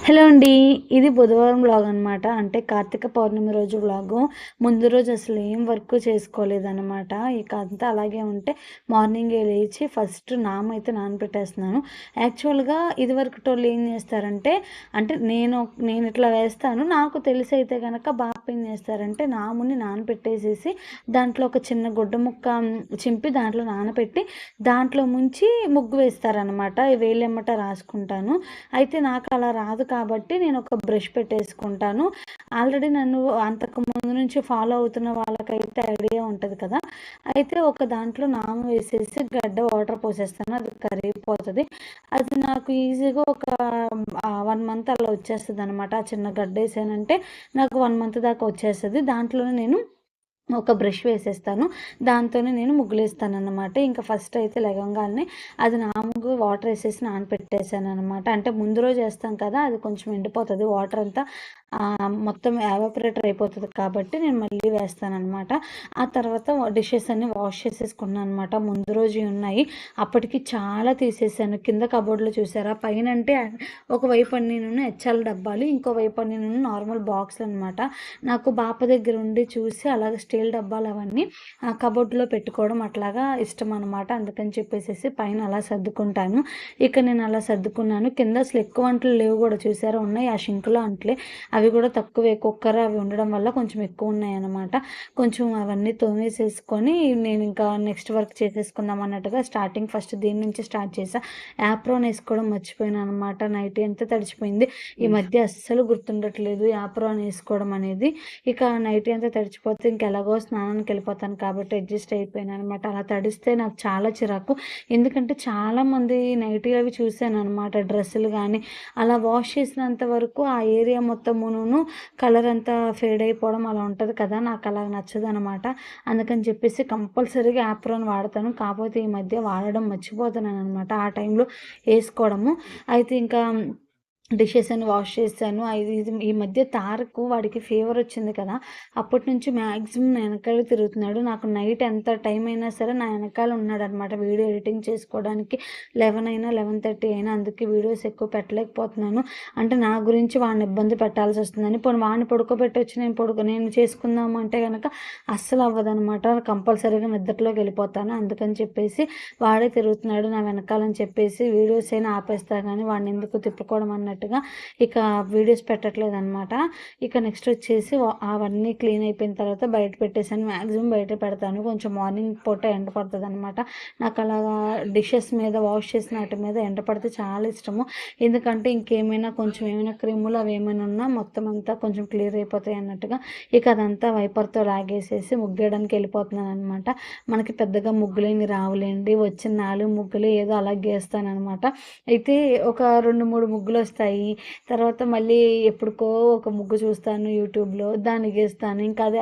Hello అండి. ఇది బుధవారం వ్లాగ్ అనమాట అంటే కార్తీక పౌర్ణమి రోజు వ్లాగు. ముందు రోజు అసలు ఏం వర్క్ చేసుకోలేదన్నమాట. ఇక అంతా అలాగే ఉంటే మార్నింగే లేచి ఫస్ట్ నామ అయితే నానబెట్టేస్తున్నాను యాక్చువల్గా ఇది వరకు టోళ్ళు ఏం చేస్తారంటే అంటే నేను నేను ఇట్లా వేస్తాను. నాకు తెలిసి అయితే కనుక బాప ఏం చేస్తారంటే నాముని నానబెట్టేసేసి దాంట్లో ఒక చిన్న గుడ్డ ముక్క చింపి దాంట్లో నానబెట్టి దాంట్లో ముంచి ముగ్గు వేస్తారనమాట వేలెమ్మట రాసుకుంటాను. అయితే నాకు అలా రాదు కాబట్టి నేను ఒక బ్రష్ పెట్టేసుకుంటాను. ఆల్రెడీ నన్ను అంతకు ముందు నుంచి ఫాలో అవుతున్న వాళ్ళకైతే ఐడియా ఉంటుంది కదా. అయితే ఒక దాంట్లో నామ వేసేసి గడ్డ వాటర్ పోసేస్తాను. అది కరిగిపోతుంది. అది నాకు ఈజీగా ఒక వన్ మంత్ అలా వచ్చేస్తుంది అనమాట ఆ చిన్న గడ్డ వేసానంటే నాకు వన్ మంత్ దాకా వచ్చేస్తుంది. దాంట్లోనే నేను ఒక బ్రష్ వేసేస్తాను. దాంతోనే నేను ముగ్గులేస్తాను అనమాట ఇంకా ఫస్ట్ అయితే లెగంగానే అది నాముగు వాటర్ వేసేసి నానపెట్టేసాను అనమాట అంటే ముందు రోజు వేస్తాం కదా అది కొంచెం ఎండిపోతుంది. వాటర్ అంతా మొత్తం ఎవాపరేటర్ అయిపోతుంది కాబట్టి నేను మళ్ళీ వేస్తాను అనమాట ఆ తర్వాత డిషెస్ అన్ని వాష్ చేసేసుకున్నాను అనమాట ముందు రోజు ఉన్నాయి. అప్పటికి చాలా తీసేసాను. కింద కబోర్డ్లో చూసారా? పైన అంటే ఒకవైపు అన్ని నేను హెచ్ఎల్ డబ్బాలు ఇంకోవైపు అన్ని నేను నార్మల్ బాక్స్ అనమాట నాకు బాప దగ్గర ఉండి చూసి అలాగే స్టీల్ డబ్బాలు అవన్నీ కబోర్డ్లో పెట్టుకోవడం అట్లాగా ఇష్టం అనమాట అందుకని చెప్పేసి పైన అలా సర్దుకుంటాను. ఇక నేను అలా సర్దుకున్నాను. కింద అసలు ఎక్కువ అంటలు లేవు కూడా చూసారా? ఉన్నాయి ఆ షింకులో అంటలే. అవి కూడా తక్కువే. కుక్కర్ అవి ఉండడం వల్ల కొంచెం ఎక్కువ ఉన్నాయి అనమాట కొంచెం అవన్నీ తోమేసేసుకొని నేను ఇంకా నెక్స్ట్ వర్క్ చేసేసుకుందాం అన్నట్టుగా స్టార్టింగ్ ఫస్ట్ దీని నుంచి స్టార్ట్ చేసా. యాప్రోన్ వేసుకోవడం మర్చిపోయాను అనమాట నైట్ ఎంత తడిచిపోయింది? ఈ మధ్య అస్సలు గుర్తుండట్లేదు యాప్రోన్ వేసుకోవడం అనేది. ఇక నైట్ ఎంత తడిచిపోతే ఇంకెలా ఎలాగో స్నానానికి వెళ్ళిపోతాను కాబట్టి అడ్జస్ట్ అయిపోయాను అనమాట అలా తడిస్తే నాకు చాలా చిరాకు. ఎందుకంటే చాలామంది నెగిటివ్ అవి చూశాను అనమాట డ్రెస్సులు కానీ అలా వాష్ చేసినంత వరకు ఆ ఏరియా మొత్తమును కలర్ అంతా ఫేడ్ అయిపోవడం అలా ఉంటుంది కదా నాకు అలా నచ్చదు అనమాట అందుకని చెప్పేసి కంపల్సరీగా యాప్రోన్ వాడతాను. కాకపోతే ఈ మధ్య వాడడం మర్చిపోతున్నాను అనమాట ఆ టైంలో వేసుకోవడము. అయితే ఇంకా డిషెస్ అని వాష్ చేశాను. ఇది ఈ మధ్య తారకు వాడికి ఫీవర్ వచ్చింది కదా అప్పటి నుంచి మ్యాక్సిమం నా వెనకాల తిరుగుతున్నాడు. నాకు నైట్ ఎంత టైం అయినా సరే నా వెనకాల ఉన్నాడు అనమాట వీడియో ఎడిటింగ్ చేసుకోవడానికి. లెవెన్ అయినా లెవెన్ థర్టీ అయినా అందుకే వీడియోస్ ఎక్కువ పెట్టలేకపోతున్నాను. అంటే నా గురించి వాడిని ఇబ్బంది పెట్టాల్సి వస్తుందని. పోనీ వాడిని పడుకోబెట్టొచ్చి నేను పడుకో నేను చేసుకుందాము అంటే కనుక అస్సలు అవ్వదనమాట కంపల్సరీగా నిద్రలోకి వెళ్ళిపోతాను. అందుకని చెప్పేసి వాడే తిరుగుతున్నాడు నా వెనకాలని చెప్పేసి వీడియోస్ అయినా ఆపేస్తా కానీ వాడిని ఎందుకు తిప్పుకోవడం అన్నట్టు. అన్నట్టుగా ఇక వీడియోస్ పెట్టట్లేదు అనమాట ఇక నెక్స్ట్ వచ్చేసి అవన్నీ క్లీన్ అయిపోయిన తర్వాత బయట పెట్టేసాను మ్యాక్సిమం బయట పెడతాను. కొంచెం మార్నింగ్ పూట ఎండ పడుతుంది అనమాట నాకు అలాగా డిషెస్ మీద వాష్ చేసిన వాటి మీద ఎండ పడితే చాలా ఇష్టము. ఎందుకంటే ఇంకేమైనా కొంచెం ఏమైనా క్రిములు అవి ఏమైనా ఉన్నా మొత్తం అంతా కొంచెం క్లియర్ అయిపోతాయి అన్నట్టుగా ఇక అదంతా వైపర్తో లాగేసేసి ముగ్గేయడానికి వెళ్ళిపోతున్నాను అనమాట మనకి పెద్దగా ముగ్గులేని రావులేండి. వచ్చిన నాలుగు ముగ్గులు ఏదో అలా గేస్తాను అనమాట అయితే ఒక రెండు మూడు ముగ్గులు వస్తాయి వస్తాయి. తర్వాత మళ్ళీ ఎప్పుడుకో ఒక ముగ్గు చూస్తాను యూట్యూబ్లో దాన్ని గీస్తాను. ఇంకా అది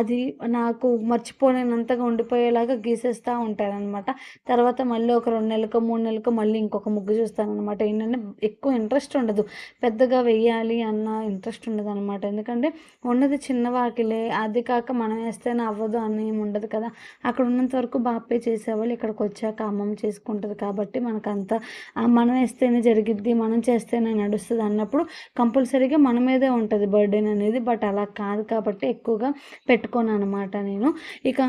అది నాకు మర్చిపోలేనంతగా ఉండిపోయేలాగా గీసేస్తూ ఉంటాను అనమాట తర్వాత మళ్ళీ ఒక రెండు నెలలకు మూడు నెలలకు మళ్ళీ ఇంకొక ముగ్గు చూస్తాను అనమాట ఏంటంటే ఎక్కువ ఇంట్రెస్ట్ ఉండదు. పెద్దగా వెయ్యాలి అన్న ఇంట్రెస్ట్ ఉండదు అనమాట ఎందుకంటే ఉన్నది చిన్న వాకిలే. అది కాక మనం వేస్తేనే అవ్వదు అని ఏమి ఉండదు కదా. అక్కడ ఉన్నంత వరకు బాపే చేసేవాళ్ళు ఇక్కడికి వచ్చాక అమ్మమ్మ చేసుకుంటుంది కాబట్టి మనకు అంత మనం వేస్తేనే జరిగిద్ది మనం చేస్తేనే నడుస్తుంది అన్నప్పుడు కంపల్సరీగా మన మీదే ఉంటుంది బర్త్డే అనేది. బట్ అలా కాదు కాబట్టి ఎక్కువగా పెట్టుకోను అనమాట నేను. ఇక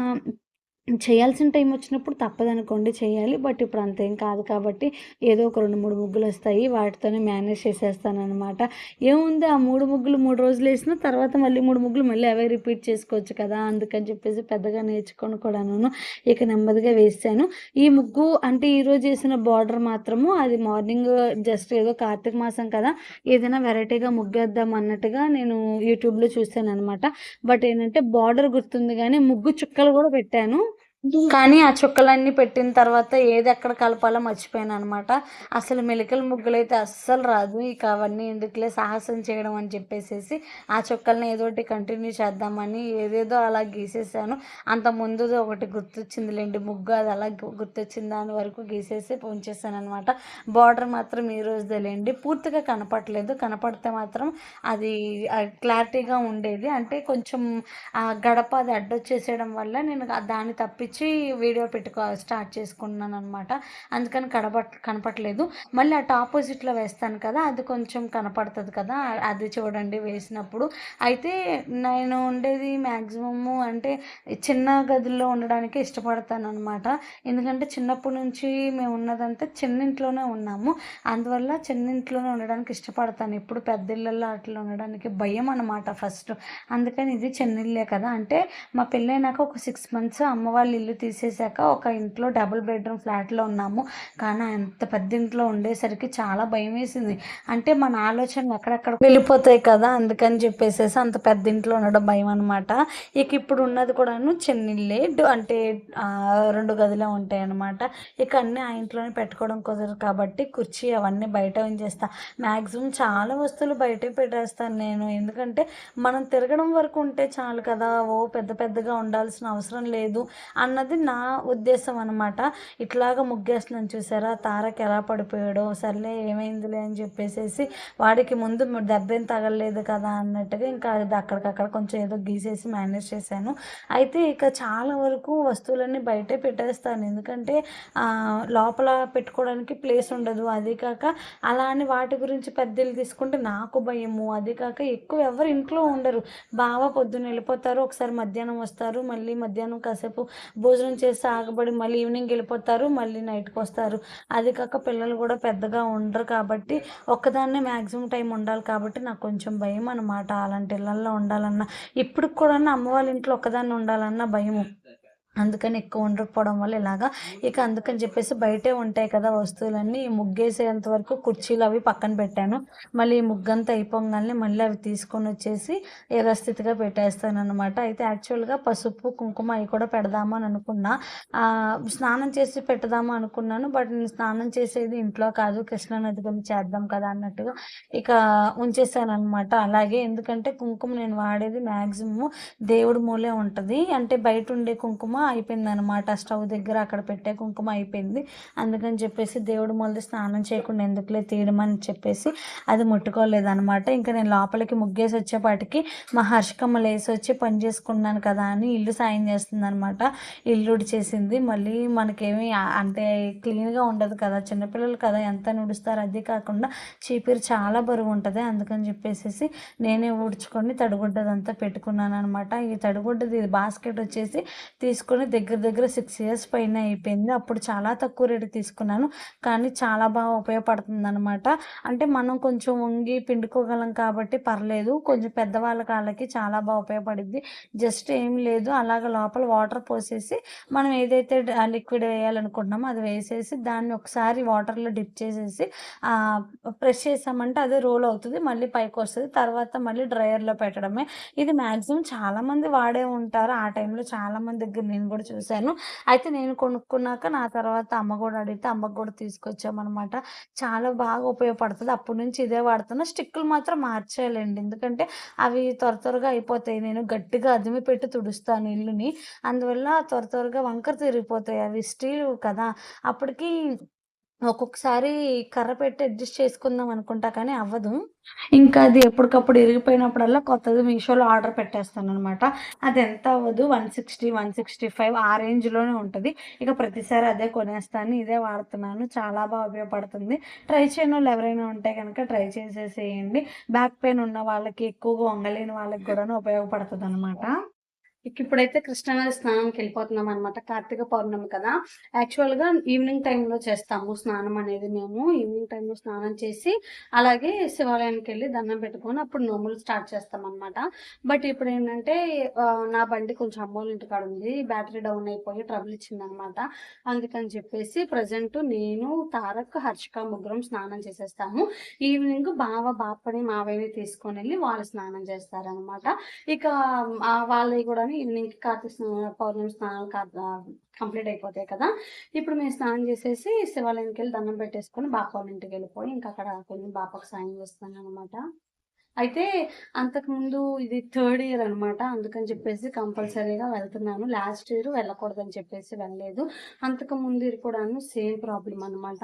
చేయాల్సిన టైం వచ్చినప్పుడు తప్పదనుకోండి చేయాలి బట్ ఇప్పుడు అంతేం కాదు కాబట్టి ఏదో ఒక రెండు మూడు ముగ్గులు వస్తాయి వాటితోనే మేనేజ్ చేసేస్తాను అనమాట ఏముంది ఆ మూడు ముగ్గులు మూడు రోజులు వేసిన తర్వాత మళ్ళీ మూడు ముగ్గులు మళ్ళీ అవే రిపీట్ చేసుకోవచ్చు కదా అందుకని చెప్పేసి పెద్దగా నేర్చుకొని కూడాను ఇక నెమ్మదిగా వేసాను ఈ ముగ్గు అంటే ఈరోజు వేసిన బార్డర్ మాత్రము అది మార్నింగ్ జస్ట్ ఏదో కార్తీక మాసం కదా ఏదైనా వెరైటీగా ముగ్గేద్దాం అన్నట్టుగా నేను యూట్యూబ్లో చూశాను అనమాట బట్ ఏంటంటే బార్డర్ గుర్తుంది కానీ ముగ్గు చుక్కలు కూడా పెట్టాను. కానీ ఆ చుక్కలన్నీ పెట్టిన తర్వాత ఏది ఎక్కడ కలపాలో మర్చిపోయాను అనమాట అసలు మెలికల ముగ్గులు అయితే అస్సలు రాదు. ఇక అవన్నీ ఎందుకులే సాహసం చేయడం అని చెప్పేసేసి ఆ చుక్కల్ని ఏదోటి కంటిన్యూ చేద్దామని ఏదేదో అలా గీసేసాను. అంత ముందు ఒకటి గుర్తొచ్చింది లేండి ముగ్గు అది అలా గుర్తొచ్చింది దాని వరకు గీసేసి ఉంచేసాను అనమాట బార్డర్ మాత్రం ఈ రోజుదేలేండి. పూర్తిగా కనపడలేదు. కనపడితే మాత్రం అది క్లారిటీగా ఉండేది. అంటే కొంచెం ఆ గడప అది అడ్డొచ్చేసేయడం వల్ల నేను దాన్ని తప్పి చూపించి వీడియో పెట్టుకో స్టార్ట్ చేసుకున్నాను అనమాట అందుకని కనపట్ కనపట్లేదు. మళ్ళీ అటు ఆపోజిట్లో వేస్తాను కదా అది కొంచెం కనపడుతుంది కదా అది చూడండి వేసినప్పుడు. అయితే నేను ఉండేది మ్యాక్సిమము అంటే చిన్న గదుల్లో ఉండడానికి ఇష్టపడతాను అనమాట ఎందుకంటే చిన్నప్పటి నుంచి మేము ఉన్నదంతా చిన్నింట్లోనే ఉన్నాము. అందువల్ల చిన్నింట్లోనే ఉండడానికి ఇష్టపడతాను. ఎప్పుడు పెద్ద ఇళ్ళల్లో అట్లా ఉండడానికి భయం అనమాట ఫస్ట్. అందుకని ఇది చిన్నిల్లే కదా. అంటే మా పెళ్ళైనాక ఒక సిక్స్ మంత్స్ అమ్మ వాళ్ళు ఇల్లు తీసేసాక ఒక ఇంట్లో డబుల్ బెడ్రూమ్ ఫ్లాట్లో ఉన్నాము. కానీ అంత పెద్ద ఇంట్లో ఉండేసరికి చాలా భయం వేసింది. అంటే మన ఆలోచనలు ఎక్కడెక్కడ వెళ్ళిపోతాయి కదా అందుకని చెప్పేసేసి అంత పెద్ద ఇంట్లో ఉండడం భయం అనమాట ఇక ఇప్పుడు ఉన్నది కూడాను చిన్నిల్లే అంటే రెండు గదిలో ఉంటాయి అనమాట ఇక అన్నీ ఆ ఇంట్లోనే పెట్టుకోవడం కుదరదు కాబట్టి కుర్చీ అవన్నీ బయట ఉంచేస్తా. మ్యాక్సిమం చాలా వస్తువులు బయటే పెట్టేస్తాను నేను. ఎందుకంటే మనం తిరగడం వరకు ఉంటే చాలు కదా. ఓ పెద్ద పెద్దగా ఉండాల్సిన అవసరం లేదు. అన్నది నా ఉద్దేశం అనమాట ఇట్లాగా ముగ్గేస్తున్నాను చూసారా? తారక్ ఎలా పడిపోయాడో సర్లే ఏమైందిలే అని చెప్పేసేసి వాడికి ముందు దెబ్బేం తగలలేదు కదా అన్నట్టుగా ఇంకా అది అక్కడికక్కడ కొంచెం ఏదో గీసేసి మేనేజ్ చేశాను. అయితే ఇక చాలా వరకు వస్తువులన్నీ బయటే పెట్టేస్తాను. ఎందుకంటే లోపల పెట్టుకోవడానికి ప్లేస్ ఉండదు. అది కాక అలా అని వాటి గురించి పెద్దలు తీసుకుంటే నాకు భయము. అది కాక ఎక్కువ ఎవరు ఇంట్లో ఉండరు. బాగా పొద్దున్న వెళ్ళిపోతారు ఒకసారి మధ్యాహ్నం వస్తారు. మళ్ళీ మధ్యాహ్నం కాసేపు భోజనం చేసి ఆగబడి మళ్ళీ ఈవినింగ్ వెళ్ళిపోతారు మళ్ళీ నైట్కి వస్తారు. అది కాక పిల్లలు కూడా పెద్దగా ఉండరు కాబట్టి ఒక్కదాన్నే మ్యాక్సిమం టైం ఉండాలి కాబట్టి నాకు కొంచెం భయం అనమాట అలాంటి ఇళ్ళల్లో ఉండాలన్నా. ఇప్పుడు కూడా అమ్మ వాళ్ళ ఇంట్లో ఒక్కదాన్ని ఉండాలన్న భయము. అందుకని ఎక్కువ ఉండకపోవడం వల్ల ఇలాగా. ఇక అందుకని చెప్పేసి బయటే ఉంటాయి కదా వస్తువులన్నీ. ముగ్గేసేంత వరకు కుర్చీలు అవి పక్కన పెట్టాను. మళ్ళీ ఈ ముగ్గంతా అయిపోగానే మళ్ళీ అవి తీసుకొని వచ్చేసి యథాస్థితిగా పెట్టేస్తాను అనమాట అయితే యాక్చువల్గా పసుపు కుంకుమ అవి కూడా పెడదామని అనుకున్నా. స్నానం చేసి పెడదామా అనుకున్నాను. బట్ నేను స్నానం చేసేది ఇంట్లో కాదు. కృష్ణా చేద్దాం కదా అన్నట్టుగా ఇక ఉంచేసాను అనమాట అలాగే ఎందుకంటే కుంకుమ నేను వాడేది మ్యాక్సిమం దేవుడి మూలే ఉంటుంది. అంటే బయట ఉండే కుంకుమ అయిపోయింది అనమాట స్టవ్ దగ్గర అక్కడ పెట్టే కుంకుమ అయిపోయింది. అందుకని చెప్పేసి దేవుడు మొదలు స్నానం చేయకుండా ఎందుకులే తీయడమని చెప్పేసి అది ముట్టుకోలేదనమాట ఇంకా నేను లోపలికి ముగ్గేసి వచ్చేపాటికి మా హర్షకమ్మ లేసి వచ్చి పని చేసుకున్నాను కదా అని ఇల్లు సాయం చేస్తుంది అనమాట ఇల్లు చేసింది మళ్ళీ మనకేమి అంటే క్లీన్గా ఉండదు కదా. చిన్నపిల్లలు కదా ఎంత నుడుస్తారు. అది కాకుండా చీపిరి చాలా బరువు ఉంటుంది. అందుకని చెప్పేసి నేనే ఊడ్చుకొని తడిగుడ్డదంతా పెట్టుకున్నాను అనమాట ఈ తడిగుడ్డది ఇది బాస్కెట్ వచ్చేసి తీసుకొని దగ్గర దగ్గర సిక్స్ ఇయర్స్ పైన అయిపోయింది. అప్పుడు చాలా తక్కువ రేటు తీసుకున్నాను. కానీ చాలా బాగా ఉపయోగపడుతుంది అనమాట అంటే మనం కొంచెం వంగి పిండుకోగలం కాబట్టి పర్లేదు. కొంచెం పెద్దవాళ్ళ కాళ్ళకి చాలా బాగా ఉపయోగపడింది జస్ట్ ఏం లేదు. అలాగ లోపల వాటర్ పోసేసి మనం ఏదైతే లిక్విడ్ వేయాలనుకుంటున్నామో అది వేసేసి దాన్ని ఒకసారి వాటర్లో డిప్ చేసేసి ప్రెస్ చేసామంటే అదే రోల్ అవుతుంది. మళ్ళీ పైకి వస్తుంది. తర్వాత మళ్ళీ డ్రయర్లో పెట్టడమే. ఇది మ్యాక్సిమం చాలామంది వాడే ఉంటారు. ఆ టైంలో చాలామంది దగ్గర నేను కూడా చూశాను అయితే నేను కొనుక్కున్నాక నా తర్వాత అమ్మ కూడా అడిగితే అమ్మకు కూడా తీసుకొచ్చామన్నమాట. చాలా బాగా ఉపయోగపడుతుంది. అప్పటి నుంచి ఇదే వాడుతున్నా. స్టిక్కులు మాత్రం మార్చేయాలండి. ఎందుకంటే అవి త్వర త్వరగా అయిపోతాయి. నేను గట్టిగా అదిమి పెట్టి తుడుస్తాను ఇల్లుని. అందువల్ల త్వర త్వరగా వంకర తిరిగిపోతాయి. అవి స్టీల్ కదా. అప్పటికి ఒక్కొక్కసారి కర్ర పెట్టి అడ్జస్ట్ చేసుకుందాం అనుకుంటా కానీ అవ్వదు. ఇంకా అది ఎప్పటికప్పుడు ఇరిగిపోయినప్పుడల్లా కొత్తది మీషోలో ఆర్డర్ పెట్టేస్తాను అనమాట అది ఎంత అవ్వదు? One sixty one sixty five ఆ రేంజ్లోనే ఉంటుంది. ఇక ప్రతిసారి అదే కొనేస్తాను. ఇదే వాడుతున్నాను. చాలా బాగా ఉపయోగపడుతుంది. ట్రై చేయని వాళ్ళు ఎవరైనా ఉంటే కనుక ట్రై చేసేసేయండి. బ్యాక్ పెయిన్ ఉన్న వాళ్ళకి ఎక్కువగా వంగలేని వాళ్ళకి కూడా ఉపయోగపడుతుంది అనమాట ఇప్పుడైతే కృష్ణనది స్నానంకి వెళ్ళిపోతున్నాం అనమాట కార్తీక పౌర్ణమి కదా. యాక్చువల్గా ఈవినింగ్ టైంలో చేస్తాము స్నానం అనేది మేము. ఈవినింగ్ టైంలో స్నానం చేసి అలాగే శివాలయానికి వెళ్ళి దండం పెట్టుకొని అప్పుడు నోములు స్టార్ట్ చేస్తాం అనమాట బట్ ఇప్పుడు ఏంటంటే నా బండి కొంచెం అమ్మోళ్ళ ఇంటికాడ ఉంది. బ్యాటరీ డౌన్ అయిపోయి ట్రబుల్ ఇచ్చింది అనమాట అందుకని చెప్పేసి ప్రజెంట్ నేను తారక్ హర్షిక ముగ్గురం స్నానం చేసేస్తాము. ఈవినింగ్ బావ బాపని మావయ్యని తీసుకొని వెళ్ళి వాళ్ళు స్నానం చేస్తారనమాట ఇక వాళ్ళవి కూడా ఈవినింగ్ కార్తీక స్నానం పౌర్ణమి స్నానాలు కంప్లీట్ అయిపోతాయి కదా. ఇప్పుడు మేము స్నానం చేసేసి శివాలయంకి వెళ్ళి దండం పెట్టేసుకొని బాప ఇంటికి వెళ్ళిపోయి ఇంకా అక్కడ కొన్ని బాపకు సాయం చేస్తాను అనమాట అయితే అంతకుముందు ఇది థర్డ్ ఇయర్ అనమాట అందుకని చెప్పేసి కంపల్సరీగా వెళ్తున్నాను. లాస్ట్ ఇయర్ వెళ్ళకూడదని చెప్పేసి వెళ్ళలేదు. అంతకు ముందు ఇయర్ కూడాను సేమ్ ప్రాబ్లం అనమాట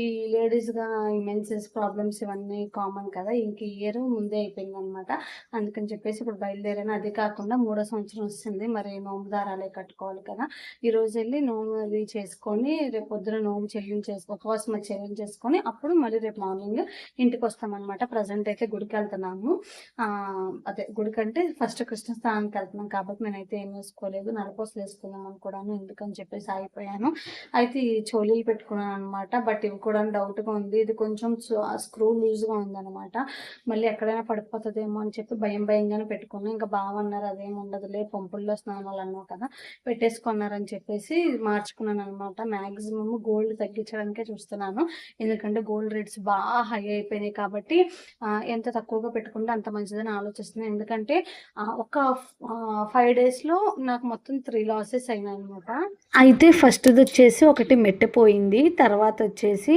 ఈ లేడీస్గా మెన్సెస్ ప్రాబ్లమ్స్ ఇవన్నీ కామన్ కదా. ఇంక ఇయర్ ముందే అయిపోయింది అనమాట అందుకని చెప్పేసి ఇప్పుడు బయలుదేరాను. అది కాకుండా మూడో సంవత్సరం వస్తుంది. మరి నోము దారాలే కట్టుకోవాలి కదా. ఈరోజు వెళ్ళి నోము అది చేసుకొని రేపు పొద్దున నోము చెల్లించేసుకో ఉపవాసం చెల్లించేసుకొని అప్పుడు మళ్ళీ రేపు మార్నింగ్ ఇంటికి వస్తామన్నమాట. ప్రజెంట్ అయితే గుడికి వెళ్తున్నాము అదే గుడికంటే ఫస్ట్ కృష్ణ స్థానానికి వెళ్తున్నాం కాబట్టి నేనైతే ఏం వేసుకోలేదు నరపోసలు వేసుకుందాం అనుకోవడాను ఎందుకని చెప్పేసి ఆగిపోయాను. అయితే ఈ చోలీలు పెట్టుకున్నాను అనమాట బట్ ఇవి కూడా డౌట్గా ఉంది. ఇది కొంచెం స్క్రూ లూజ్గా ఉందన్నమాట. మళ్ళీ ఎక్కడైనా పడిపోతుందేమో అని చెప్పి భయం భయంగానే పెట్టుకున్నాను. ఇంకా బావన్నారు అదేం ఉండదులే పంపుల్లో స్నానాలు అన్నావు కదా పెట్టేసుకున్నారని చెప్పేసి మార్చుకున్నాను అనమాట మ్యాక్సిమం గోల్డ్ తగ్గించడానికే చూస్తున్నాను. ఎందుకంటే గోల్డ్ రేట్స్ బాగా హై అయిపోయినాయి కాబట్టి ఎంత తక్కువగా పెట్టుకుంటే అంత మంచిదని ఆలోచిస్తున్నాను ఎందుకంటే ఒక ఫైవ్ డేస్లో నాకు మొత్తం త్రీ లాసెస్ అయినాయి అనమాట అయితే ఫస్ట్ది వచ్చేసి ఒకటి మెట్టిపోయింది తర్వాత వచ్చేసి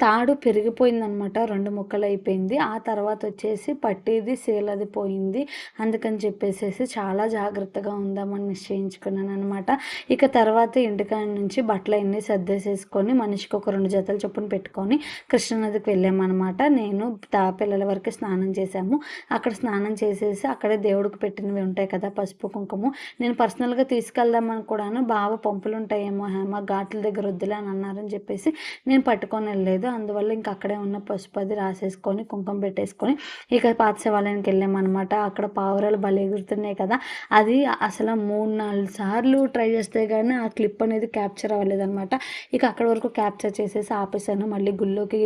తాడు పెరిగిపోయిందనమాట రెండు ముక్కలు అయిపోయింది ఆ తర్వాత వచ్చేసి పట్టేది సేలది పోయింది. అందుకని చెప్పేసేసి చాలా జాగ్రత్తగా ఉందామని నిశ్చయించుకున్నాను అనమాట ఇక తర్వాత ఇంటికాడ నుంచి బట్టలు అన్నీ సర్దేసేసుకొని మనిషికి ఒక రెండు జతలు చొప్పున పెట్టుకొని కృష్ణనదికి వెళ్ళామన్నమాట. నేను తా పిల్లల వరకు స్నానం చేశాము. అక్కడ స్నానం చేసేసి అక్కడే దేవుడికి పెట్టినవి ఉంటాయి కదా పసుపు కుంకుమ. నేను పర్సనల్గా తీసుకెళ్దామని కూడాను బావ పంపులు ఉంటాయేమో హేమ ఘాట్ల దగ్గర వద్దులే అని అన్నారని చెప్పేసి నేను పట్టుకొని వెళ్ళలేదు. అందువల్ల ఇంకా అక్కడే ఉన్న పసుపు అది రాసేసుకొని కుంకుమ పెట్టేసుకొని ఇక పాత శివాలయానికి వెళ్ళామన్నమాట. అక్కడ పావురాలు బలి ఎగురుతున్నాయి కదా. అది అసలు మూడు నాలుగు సార్లు ట్రై చేస్తే కానీ ఆ క్లిప్ అనేది క్యాప్చర్ అవ్వలేదన్నమాట. ఇక అక్కడ వరకు క్యాప్చర్ చేసేసి ఆపేసాను. మళ్ళీ గుళ్ళోకి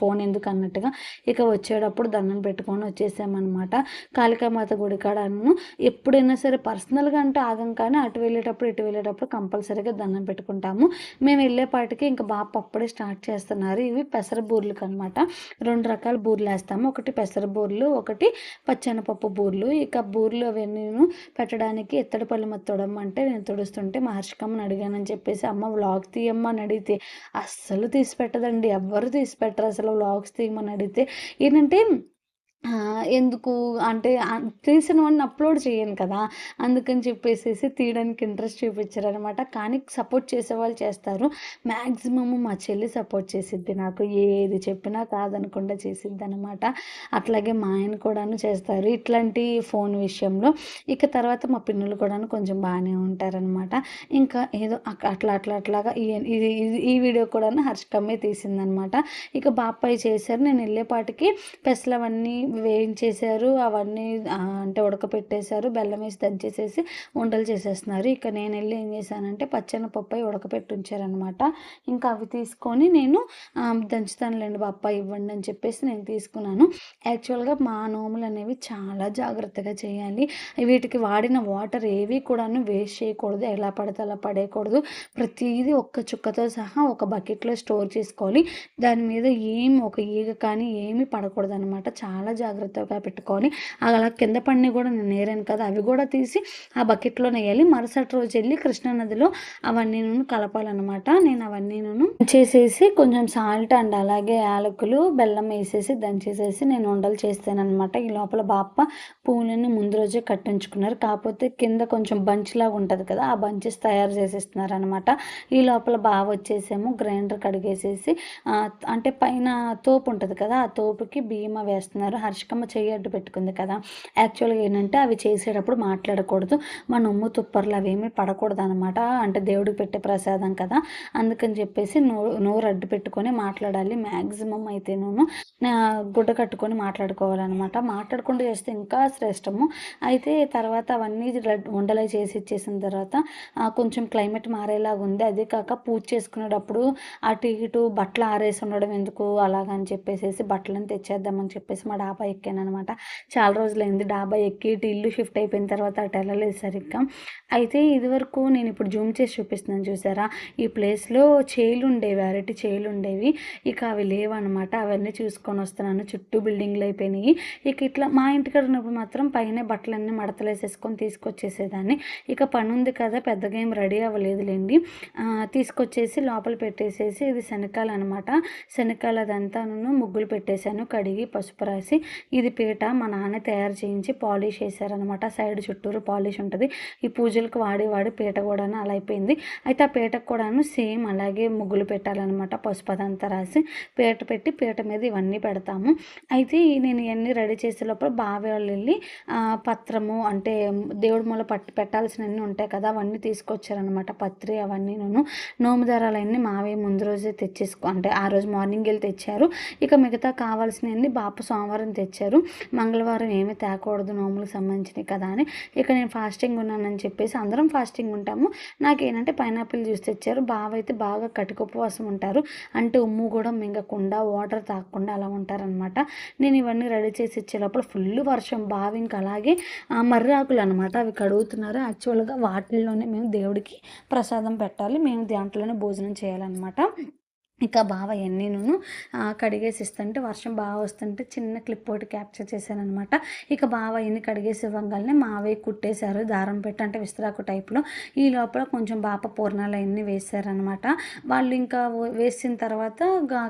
ఫోన్ ఎందుకు అన్నట్టుగా ఇక వచ్చేటప్పుడు దండం పెట్టుకొని వచ్చేసామన్నమాట. కాళికామాత గుడి కాడను ఎప్పుడైనా సరే పర్సనల్గా అంటే ఆగం కానీ అటు వెళ్ళేటప్పుడు ఇటు వెళ్ళేటప్పుడు కంపల్సరీగా దండం పెట్టుకుంటాము. మేము వెళ్ళేపాటికి ఇంకా బాప అప్పుడే స్టార్ట్ చేస్తున్నారు. ఇవి పెసర బూర్లకు అనమాట రెండు రకాల బూర్లు వేస్తాము ఒకటి పెసర బూర్లు ఒకటి పచ్చెనపప్పు బూర్లు. ఇక బూర్లు అవన్నీ పెట్టడానికి ఎత్తడి పళ్ళు మొత్తం అంటే నేను తుడుస్తుంటే మహర్షికమ్మని అడిగానని చెప్పేసి అమ్మ వ్లాగ్ తీయమ్మ అని అడిగితే అస్సలు తీసి పెట్టదండి. ఎవ్వరు తీసి పెట్టరు అసలు వ్లాగ్స్ తీయమని అడిగితే. ఏంటంటే ఎందుకు? అంటే ఆ, తీసినవన్నీ అప్లోడ్ చేయను కదా అందుకని చెప్పేసేసి తీయడానికి ఇంట్రెస్ట్ చూపించారనమాట. కానీ సపోర్ట్ చేసే వాళ్ళు చేస్తారు. మ్యాక్సిమమ్ మా చెల్లి సపోర్ట్ చేసిద్ది నాకు. ఏది చెప్పినా కాదనకుండా చేసిద్ది అనమాట అట్లాగే మా ఆయన కూడాను చేస్తారు. ఇట్లాంటి ఫోన్ విషయంలో ఇక తర్వాత మా పిన్నులు కూడాను కొంచెం బాగానే ఉంటారనమాట. ఇంకా ఏదో అట్లా అట్లా అట్లాగా ఈ ఇది ఇది- ఈ వీడియో కూడాను హర్షకమ్మే తీసిందనమాట. ఇక బాపాయి చేశారు. నేను వెళ్ళేపాటికి పెసలవన్నీ వేయించేశారు అవన్నీ అంటే ఉడకపెట్టేశారు బెల్లం వేసి దంచేసేసి ఉండలు చేసేస్తున్నారు. ఇక నేను వెళ్ళి ఏం చేశానంటే పచ్చని పప్పాయి ఉడకపెట్టి ఉంచారనమాట ఇంకా అవి తీసుకొని నేను దంచుతానులేండి బాప్ప ఇవ్వండి అని చెప్పేసి నేను తీసుకున్నాను. యాక్చువల్గా మా నోములు అనేవి చాలా జాగ్రత్తగా చేయాలి. వీటికి వాడిన వాటర్ ఏవి కూడాను వేస్ట్ చేయకూడదు. ఎలా పడితే అలా పడేయకూడదు. ప్రతిదీ ఒక్క చుక్కతో సహా ఒక బకెట్లో స్టోర్ చేసుకోవాలి. దాని మీద ఏం ఒక ఈగ కానీ ఏమీ పడకూడదు అనమాట చాలా జాగ్రత్తగా పెట్టుకొని అలా కింద పడిని కూడా నేను నేరాను కదా అవి కూడా తీసి ఆ బకెట్లో వేయాలి. మరుసటి రోజు వెళ్ళి కృష్ణానదిలో అవన్నీ నూనె కలపాలన్నమాట. నేను అవన్నీ నూనె చేసేసి కొంచెం సాల్ట్ అండ్ అలాగే యాలకులు బెల్లం వేసేసి దంచేసేసి నేను ఉండలు చేస్తానమాట ఈ లోపల బాప్ప పూలని ముందు రోజే కట్టించుకున్నారు. కాకపోతే కింద కొంచెం బంచ్ లాగా ఉంటుంది కదా ఆ బంచెస్ తయారు చేసేస్తున్నారు అనమాట ఈ లోపల బాగా వచ్చేసేమో గ్రైండర్ కడిగేసేసి అంటే పైన తోపు ఉంటుంది కదా ఆ తోపుకి బియ్యం వేస్తున్నారు. హర్షకమ్మ చెయ్యి అడ్డు పెట్టుకుంది కదా. యాక్చువల్గా ఏంటంటే అవి చేసేటప్పుడు మాట్లాడకూడదు. మా నొమ్ము తుప్పర్లు అవేమీ పడకూడదు అనమాట అంటే దేవుడికి పెట్టే ప్రసాదం కదా. అందుకని చెప్పేసి నోరు నోరు అడ్డు పెట్టుకొని మాట్లాడాలి. మ్యాక్సిమం అయితే నేను గుడ్డ కట్టుకొని మాట్లాడుకోవాలన్నమాట. మాట్లాడకుండా చేస్తే ఇంకా శ్రేష్టము. అయితే తర్వాత అవన్నీ రెడ్ చేసి ఇచ్చేసిన తర్వాత కొంచెం క్లైమేట్ మారేలాగా ఉంది. అదే కాక పూజ చేసుకునేటప్పుడు అటు ఇటు బట్టలు ఆరేసి ఉండడం ఎందుకు అలాగని చెప్పేసి బట్టలను తెచ్చేద్దామని చెప్పేసి మా డాబా ఎక్కాను అనమాట చాలా రోజులైంది డాబా ఎక్కి ఇటు ఇల్లు షిఫ్ట్ అయిపోయిన తర్వాత అటు వెళ్ళలేదు సరిగ్గా అయితే ఇదివరకు నేను ఇప్పుడు జూమ్ చేసి చూపిస్తున్నాను చూసారా? ఈ ప్లేస్లో చేలు ఉండేవి అరటి చేలు ఉండేవి. ఇక అవి లేవన్నమాట అవన్నీ చూసుకొని వస్తున్నాను. చుట్టూ బిల్డింగ్లు అయిపోయినాయి. ఇక ఇట్లా మా ఇంటికాడ ఉన్నప్పుడు మాత్రం పైన బట్టలన్నీ మడతలేసేసుకొని తీసుకొచ్చేసేదాన్ని. ఇక పని ఉంది కదా పెద్దగా ఏం రెడీ అవ్వలేదులేండి. తీసుకొచ్చేసి లోపల పెట్టేసేసి ఇది శనకాలు అనమాట శనకాలు అదంతా నేను ముగ్గులు పెట్టేశాను. కడిగి పసుపు రాసి ఇది పీట మా నాన్న తయారు చేయించి పాలిష్ చేశారనమాట సైడ్ చుట్టూరు పాలిష్ ఉంటుంది. ఈ పూజలకు వాడి వాడి పీట కూడా అలా అయిపోయింది. అయితే ఆ పీటకు కూడాను సేమ్ అలాగే ముగ్గులు పెట్టాలన్నమాట. పసుపు అదంతా రాసి పీట పెట్టి పీట మీద ఇవన్నీ పెడతాము. అయితే నేను ఇవన్నీ రెడీ చేసే లోపల బావి వాళ్ళు వెళ్ళి పత్రము అంటే దేవుడి మూల పట్టు పెట్టాల్సినవన్నీ ఉంటాయి కదా అవన్నీ తీసుకొచ్చారనమాట పత్రి అవన్నీ నేను నోము దారాలన్నీ మావే ముందు రోజే తెచ్చేసుకో అంటే ఆ రోజు మార్నింగ్ వెళ్ళి తెచ్చారు. ఇక మిగతా కావాల్సినవన్నీ బాపు సోమవారం తెచ్చారు. మంగళవారం ఏమీ తేకూడదు నోములకు సంబంధించినవి కదా అని. ఇక నేను ఫాస్టింగ్ ఉన్నానని చెప్పేసి అందరం ఫాస్టింగ్ ఉంటాము. నాకేంటంటే పైనాపిల్ జ్యూస్ తెచ్చారు. బావ అయితే బాగా కటిక ఉపవాసం ఉంటారు. అంటే ఉమ్ము కూడా మింగకుండా వాటర్ తాగకుండా అలా ఉంటారనమాట నేను ఇవన్నీ రెడీ చేసి ఇచ్చే లోపల ఫుల్ వర్షం బావి ఇంకా అలాగే మర్రాకులు అనమాట అవి కడుగుతున్నారు. యాక్చువల్గా వాటిల్లోనే మేము దేవుడికి ప్రసాదం పెట్టాలి. మేము దాంట్లోనే భోజనం చేయాలన్నమాట. ఇక బావ ఎన్ని కడిగేసి ఇస్తుంటే వర్షం బాగా వస్తుంటే చిన్న క్లిప్ ఒకటి క్యాప్చర్ చేశాను అనమాట ఇక బావ ఎన్ని కడిగేసి ఇవ్వగానే మావే కుట్టేశారు దారం పెట్టి అంటే విస్తరాకు టైప్లో. ఈ లోపల కొంచెం బాప పూర్ణాలు అవన్నీ వేశారనమాట. వాళ్ళు ఇంకా వేసిన తర్వాత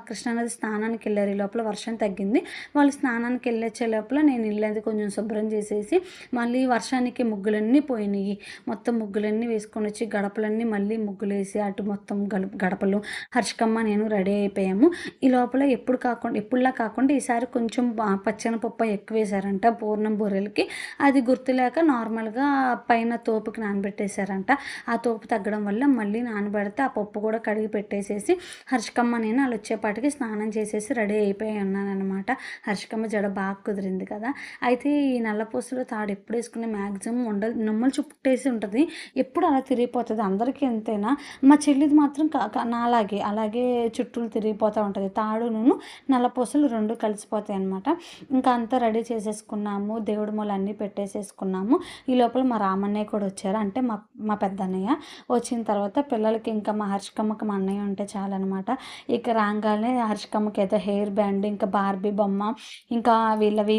కృష్ణానది స్నానానికి వెళ్ళారు. ఈ లోపల వర్షం తగ్గింది. వాళ్ళు స్నానానికి వెళ్ళొచ్చే లోపల నేను ఇల్లు కొంచెం శుభ్రం చేసేసి మళ్ళీ వర్షానికి ముగ్గులన్నీ పోయినాయి. మొత్తం ముగ్గులన్నీ వేసుకొని వచ్చి గడపలన్నీ మళ్ళీ ముగ్గులు వేసి అటు మొత్తం గడపలు హర్షకమ్మ నేను రెడీ అయిపోయాము. ఈ లోపల ఎప్పుడు కాకుండా ఎప్పుడులా కాకుండా ఈసారి కొంచెం పచ్చని పప్పు ఎక్కువ వేశారంట పూర్ణం బూరెలకి. అది గుర్తులేక నార్మల్గా పైన తోపుకి నానబెట్టేశారంట. ఆ తోపు తగ్గడం వల్ల మళ్ళీ నానబెడితే ఆ పప్పు కూడా కడిగి పెట్టేసేసి హర్షకమ్మ నేను వాళ్ళు వచ్చేపాటికి స్నానం చేసేసి రెడీ అయిపోయి ఉన్నానన్నమాట. హర్షకమ్మ జడ బాగా కుదిరింది కదా. అయితే ఈ నల్లపూసలో తాడు ఎప్పుడు వేసుకునే మ్యాక్సిమం ఉండదు నమ్మలు చుట్టేసి ఉంటుంది. ఎప్పుడు అలా తిరిగిపోతుంది అందరికీ ఎంతైనా. మా చెల్లిది మాత్రం కా- నాలాగే అలాగే చుట్టూ తిరిగిపోతూ ఉంటుంది. తాడును నల్లపూసలు రెండు కలిసిపోతాయి అనమాట ఇంకా అంతా రెడీ చేసేసుకున్నాము. దేవుడి మూల అన్నీ పెట్టేసేసుకున్నాము. ఈ లోపల మా రామన్నయ్య కూడా వచ్చారు. అంటే మా మా పెద్దన్నయ్య వచ్చిన తర్వాత పిల్లలకి ఇంకా మా హర్షికమ్మకి మా అన్నయ్య ఉంటే చాలన్నమాట. ఇక రాగానే హర్షికమ్మకి ఏదో హెయిర్ బ్యాండ్ ఇంకా బార్బీ బొమ్మ ఇంకా వీళ్ళవి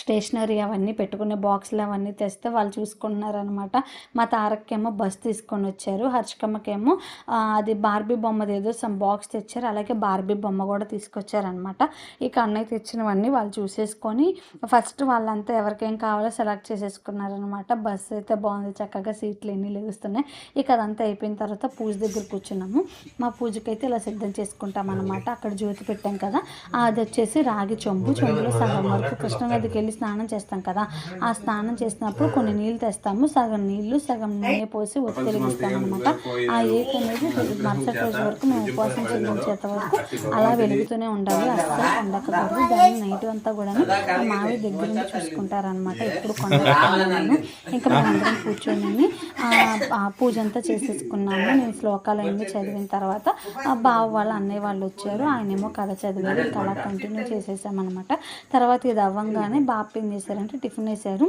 స్టేషనరీ అవన్నీ పెట్టుకునే బాక్సులు అవన్నీ తెస్తే వాళ్ళు చూసుకుంటున్నారనమాట మా తారక్కేమో బస్ తీసుకొని వచ్చారు హర్షకమ్మకేమో అది బార్బీ బొమ్మది ఏదో సమ్ బాక్స్ తెచ్చారు అలాగే బార్బీ బొమ్మ కూడా తీసుకొచ్చారనమాట ఇక అన్నయ్య తెచ్చినవన్నీ వాళ్ళు చూసేసుకొని ఫస్ట్ వాళ్ళంతా ఎవరికేం కావాలో సెలెక్ట్ చేసేసుకున్నారనమాట బస్ అయితే బాగుంది చక్కగా సీట్లు ఎన్ని లెగుస్తున్నాయి. ఇక అదంతా అయిపోయిన తర్వాత పూజ దగ్గర కూర్చున్నాము. మా పూజకైతే ఇలా సిద్ధం చేసుకుంటాం అనమాట అక్కడ జ్యోతి పెట్టాం కదా అది వచ్చేసి రాగి చెంబు చెంబులో సగం వరకు కృష్ణనదికి వెళ్ళి స్నానం చేస్తాం కదా ఆ స్నానం చేసినప్పుడు కొన్ని నీళ్ళు తెస్తాము. సగం నీళ్ళు సగం నూనె పోసి ఒత్తి వెలిగిస్తాం అనమాట ఆ ఏక్ అనేది మరుసటి రోజు వరకు మేము ఉపవాసం చెల్లించేంత వరకు అలా వెలుగుతూనే ఉండాలి. అస్సలు కొండకూడదు దాన్ని నైట్ అంతా కూడా మా మావి దగ్గర నుంచి చూసుకుంటారనమాట ఎప్పుడు కొండను ఇంకా మేమందరం కూర్చొని పూజ అంతా చేసేసుకున్నాము. నేను శ్లోకాలు అన్నీ చదివిన తర్వాత ఆ బావ వాళ్ళ అన్నయ్య వాళ్ళు వచ్చారు. ఆయనేమో కథ చదివారు. ఇంకా అలా కంటిన్యూ చేసేసామన్నమాట. తర్వాత ఇది అవ్వంగానే బాప ఏం చేశారంటే టిఫిన్ వేశారు.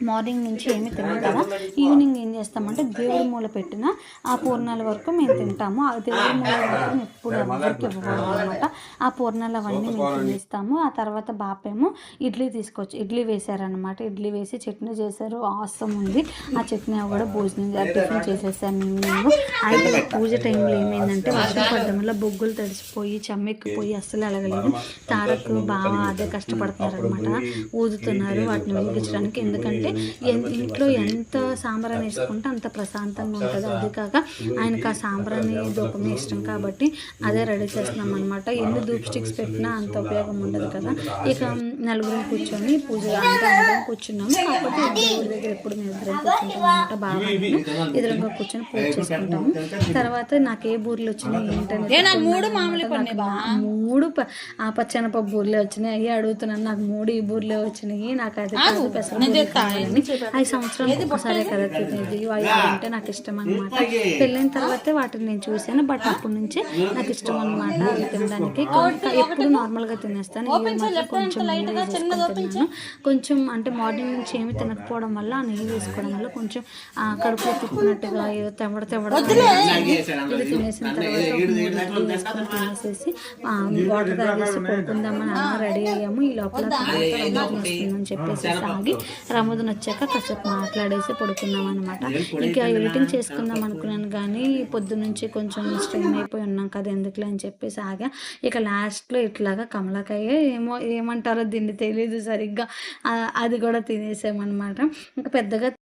మార్నింగ్ నుంచి ఏమి తిన్నాం కదా. ఈవినింగ్ ఏం చేస్తామంటే దేవుడి మూల పెట్టిన ఆ పూర్ణాల వరకు మేము తింటాము. ఆ దేవుడి మూల వరకు ఎప్పుడు అందరికీ ఇవ్వకూడదు అనమాట ఆ పూర్ణాలు అవన్నీ మేము తినేస్తాము. ఆ తర్వాత బాపేమో ఇడ్లీ తీసుకొచ్చి ఇడ్లీ వేశారనమాట ఇడ్లీ వేసి చట్నీ చేశారు. ఆసం ఉంది. ఆ చట్నీ కూడా భోజనం టిఫిన్ చేసేసాము ఈవినింగ్ అయితే పూజ టైంలో ఏమైందంటే వర్షం పడడం వల్ల బొగ్గులు తడిసిపోయి చెమ్మెక్కిపోయి అస్సలు అలగలేదు. తారకు బాగా అదే కష్టపడుతున్నారు అనమాట ఊదుతున్నారు. వాటిని వెలిగించడానికి ఎందుకంటే ఎన్- ఇంట్లో ఎంత సాంబ్రాన్ని వేసుకుంటే అంత ప్రశాంతంగా ఉంటుంది. అది కాక ఆయనకు ఆ సాంబ్రాన్ని ధూపమే ఇష్టం కాబట్టి అదే రెడీ చేస్తున్నాం అనమాట ఎన్ని ధూప్ స్టిక్స్ పెట్టినా అంత ఉపయోగం ఉండదు కదా. ఇక నలుగురం కూర్చొని పూజ అంటే అందరం కూర్చున్నాము. దేవుడి దగ్గర ఎప్పుడు మేము ఇద్దరం కూర్చుంటాం అనమాట బాగా ఎదురుగా కూర్చొని పూజ చేసుకుంటాము. తర్వాత నాకు ఏ బూరెలు వచ్చినాయి? ఏంటని మూడు మామూలు మూడు ప- ఆ పచ్చనపప్పు బూరెలే వచ్చినాయి. అయ్యి అడుగుతున్నాను నాకు మూడు ఈ బూరెలే వచ్చినాయి. నాకు అది పెసర ఐదు సంవత్సరాలు ఒకసారి కదా తినేది అవి అంటే నాకు ఇష్టం అనమాట పెళ్ళైన తర్వాతే వాటిని నేను చూశాను బట్ అప్పటి నుంచే నాకు ఇష్టం అనమాట అవి తినడానికి. ఎప్పుడు నార్మల్గా తినేస్తాను కొంచెం నెయ్యి కొంచెం అంటే మార్నింగ్ నుంచి ఏమి తినకపోవడం వల్ల ఆ నెయ్యి వేసుకోవడం వల్ల కొంచెం ఆ, కడుపులో తిప్పినట్టుగా ఏదో తెవడ తెవడ ఇది తినేసిన తర్వాత వేసుకొని తినేసేసి వాటర్ తాగేసి పడుకుందామని రెడీ అయ్యాము. ఈ లోపల వస్తుందని చెప్పేసి ఆగి రమోదం హస్బెండ్ వచ్చాక కాసేపు మాట్లాడేసి పడుకున్నాం అనమాట ఇంకా ఎడిటింగ్ చేసుకుందాం అనుకున్నాను కానీ పొద్దు నుంచి కొంచెం స్ట్రెయిన్ అయిపోయి ఉన్నాం కదా ఎందుకులే అని చెప్పేసి ఆగా. ఇక లాస్ట్లో ఇట్లాగా కమలకాయ ఏమో ఏమంటారో దీన్ని తెలియదు సరిగ్గా. అది కూడా తినేసామన్నమాట. ఇంకా పెద్దగా